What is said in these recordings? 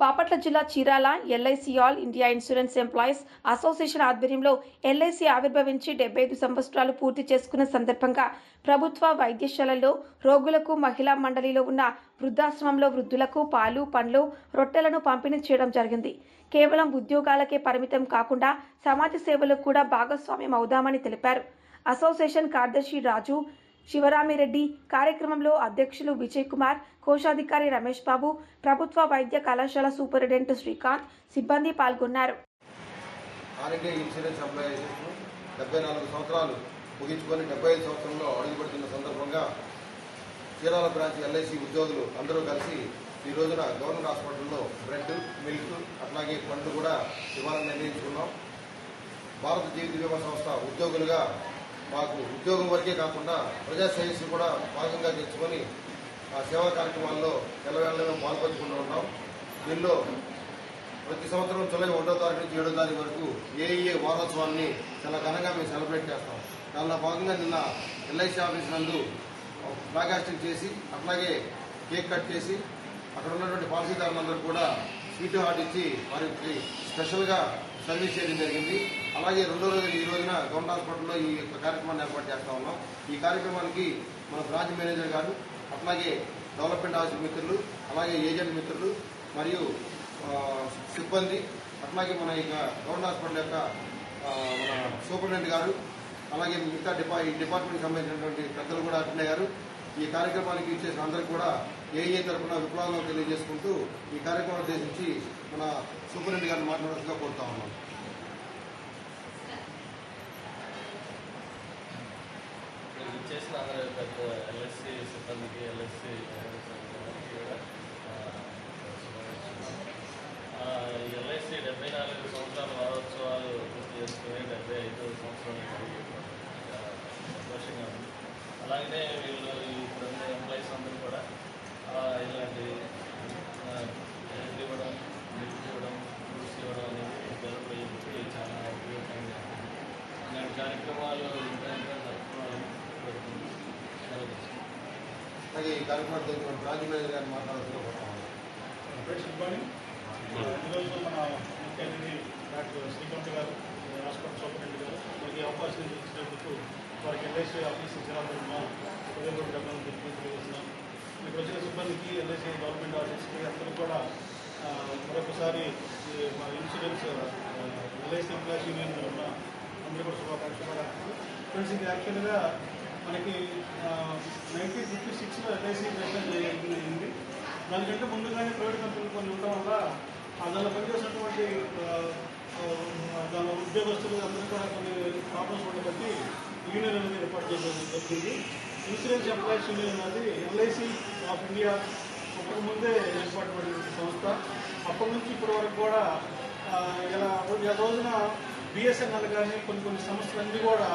బాపట్ల జిల్లా Chirala LIC all India insurance employees association ఆధ్వర్యంలో LIC ఆవిర్భవించి డెబ్బై ఐదు సంవత్సరాలు పూర్తి చేసుకున్న సందర్భంగా ప్రభుత్వ వైద్యశాలలో రోగులకు మహిళా మండలిలో ఉన్న వృద్ధాశ్రమంలో వృద్ధులకు పాలు పండ్లు రొట్టెలను పంపిణీ చేయడం జరిగింది. కేవలం ఉద్యోగాలకే పరిమితం కాకుండా సమాజ సేవలకు కూడా భాగస్వామ్యం అవుదామని తెలిపారు. అసోసియేషన్ కార్యదర్శి రాజు శివరామిరెడ్డి కార్యక్రమంలో అధ్యక్షులు విజయ్ కుమార్ కోశాధికారి రమేష్ బాబు ప్రభుత్వ వైద్య కళాశాల సూపరింటెండెంట్ శ్రీకాంత్ సిబ్బంది పాల్గొన్నారు. ఆరోగ్య ఇన్సూరెన్స్ ఎంప్లాయీస్ డెబ్బై నాలుగు సంవత్సరాలు ముగించుకొని డెబ్బై ఐదు సంవత్సరంలో అడుగుపెడుతున్న సందర్భంగా చీరాల బ్రాంచ్ ఎల్ఐసి ఉద్యోగులు అందరూ కలిసి ఈ రోజున గవర్నమెంట్ హాస్పిటల్లో బ్రెడ్ మిల్క్ అట్లాగే పండ్లు కూడా ఇవ్వాలని నిర్ణయించుకున్నాం. భారత జీవిత బీమా సంస్థ ఉద్యోగులుగా మాకు ఉద్యోగం వరకే కాకుండా ప్రజా శ్రేయస్సు కూడా భాగంగా తెచ్చుకొని ఆ సేవా కార్యక్రమాల్లో ఎల్లవేళ్ళలో పాల్పంచుకుంటూ ఉంటాం దీనిలో ప్రతి సంవత్సరం జూలై ఒకటో తారీఖు నుంచి ఏడో తారీఖు వరకు ఏఈఏ వారోత్సవాన్ని చాలా ఘనంగా మేము సెలబ్రేట్ చేస్తాం. దానిలో భాగంగా నిన్న ఎల్ఐసి ఆఫీస్ నందు ఫ్లాగాస్టింగ్ చేసి అట్లాగే కేక్ కట్ చేసి అక్కడ ఉన్నటువంటి పాలసీదారులందరూ కూడా స్వీట్ హార్ట్ ఇచ్చి వారికి స్పెషల్గా సర్వీస్ చేయడం జరిగింది. అలాగే రెండో రోజు ఈ రోజున గవర్నమెంట్ హాస్పిటల్లో ఈ యొక్క కార్యక్రమాన్ని ఏర్పాటు చేస్తా ఉన్నాం. ఈ కార్యక్రమానికి మన బ్రాంచ్ మేనేజర్ గారు అట్లాగే డెవలప్మెంట్ ఆఫీస్ మిత్రులు అలాగే ఏజెంట్ మిత్రులు మరియు సిబ్బంది అట్లాగే మన ఇక గవర్నమెంట్ హాస్పిటల్ యొక్క మన సూపరింటెండెంట్ గారు అలాగే మిగతా డిపా ఈ డిపార్ట్మెంట్కి సంబంధించినటువంటి పెద్దలు కూడా అటెండ్ అయ్యారు. ఈ కార్యక్రమానికి ఇచ్చేసిన అందరికీ కూడా ఏఏ తరఫున విప్లవాలను తెలియజేసుకుంటూ ఈ కార్యక్రమం ఉద్దేశించి మన సూపరింటెండెంట్ గారిని మాట్లాడాల్సిందిగా కోరుతా చేసిన అందరూ పెద్ద ఎల్ఎస్సి సిబ్బందికి ఎల్ఎస్సి కూడా ఎల్ఐసి డెబ్బై నాలుగు సంవత్సరాల వారోత్సవాలు పూర్తి చేసుకుని డెబ్బై ఐదు సంవత్సరాలు సంతోషంగా ఉంది. అలాగే వీళ్ళు ఇప్పుడు ఎంప్లాయీస్ అందరూ కూడా ఇలాంటి ఇవ్వడం మిల్క్ ఇవ్వడం ఫ్రూట్స్ ఇవ్వడం అనేది జరుగుతుంది చాలా ఉపయోగకరంగా ఇలాంటి కార్యక్రమాలు అలాగే ఈ కార్యక్రమం తెలిసిన బ్రాంచ్ మేనేజర్ గారిని మాట్లాడాల్సిందిగా ఈరోజు మన ముఖ్య అతిథి డాక్టర్ శ్రీకాంత్ గారు హాస్పిటల్ సూపరింటెండెంట్ గారు మనకి అవకాశం ఇచ్చినందుకు వారికి ఎల్ఐసి ఆఫీస్ ఇచ్చినందుకు హృదయపూర్వక డబ్బులను తెలియజేస్తున్నాం ఇక్కడ వచ్చిన సిబ్బందికి ఎల్ఐసి గవర్నమెంట్ ఆఫీస్కి అందరూ కూడా మరొకసారి మన ఇన్సూరెన్స్ ఎల్ఐసి ఎంప్లాయీస్ యూనియన్ ఉన్న అందరూ కూడా శుభాకాంక్షలు ఫ్రెండ్స్ ఇది యాక్చువల్గా మనకి నైన్టీన్ ఫిఫ్టీ సిక్స్లో ఎల్ఐసి రిజిస్టర్ అయింది దానికంటే ముందుగానే ప్రైవేట్ కంపెనీలు కొన్ని ఉండడం వల్ల దానిలో పనిచేసినటువంటి దానిలో దాని ఉద్యోగస్తులు అందరూ కూడా కొన్ని ప్రాబ్లమ్స్ ఉండబట్టి యూనియన్ అనేది ఏర్పాటు చేయడం జరిగింది. ఇన్సూరెన్స్ ఎంప్లాయీస్ యూనియన్ అనేది ఎల్ఐసి ఆఫ్ ఇండియా అప్పటి ముందే ఏర్పాటు సంస్థ. అప్పటి నుంచి ఇప్పటి వరకు కూడా ఇలా ఈ రోజున బిఎస్ఎన్ఎల్ కానీ కొన్ని కొన్ని సంస్థలన్నీ కూడా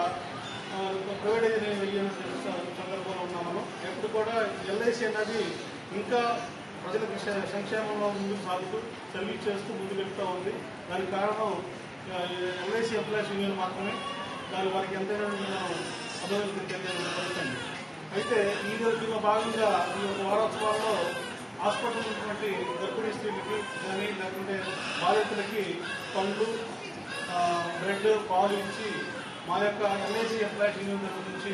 ప్రైవేటైజ్ వెళ్ళిన సందర్భంలో ఉన్నాము ఎప్పుడు కూడా ఎల్ఐసి అనేది ఇంకా ప్రజలకు సంక్షేమంలో ముందుకు సాగుతూ సర్వీస్ చేస్తూ ముందుకు వెళ్తూ ఉంది దానికి కారణం ఎల్ఐసి ఎంప్లాయీస్ యూనియన్ మాత్రమే దాని వారికి ఎంతైనా అభివృద్ధి చెందండి అయితే ఈ రోజులో భాగంగా ఈ యొక్క వారోత్సవాల్లో హాస్పిటల్ ఉన్నటువంటి గర్భిణీ స్త్రీలకి కానీ లేకుంటే బాధితులకి పండ్లు బ్రెడ్ పాలు ఇచ్చి మా యొక్క ఎల్ఐసి ఎంప్లాయీస్ యూనియన్ తరఫు నుంచి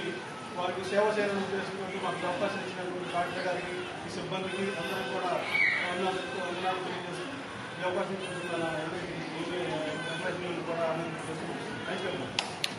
వారికి సేవ చేయాలని ఉద్దేశంతో మాకు అవకాశం ఇచ్చినటువంటి డాక్టర్ గారికి ఈ సిబ్బందికి అందరం కూడా వందనాలు తెలియజేస్తూ ఈ అవకాశం ఇచ్చినటువంటి ఎల్ఐసి ఎంప్లాయీస్ యూనియన్ కూడా ఆనందం చేస్తూ థ్యాంక్ యూ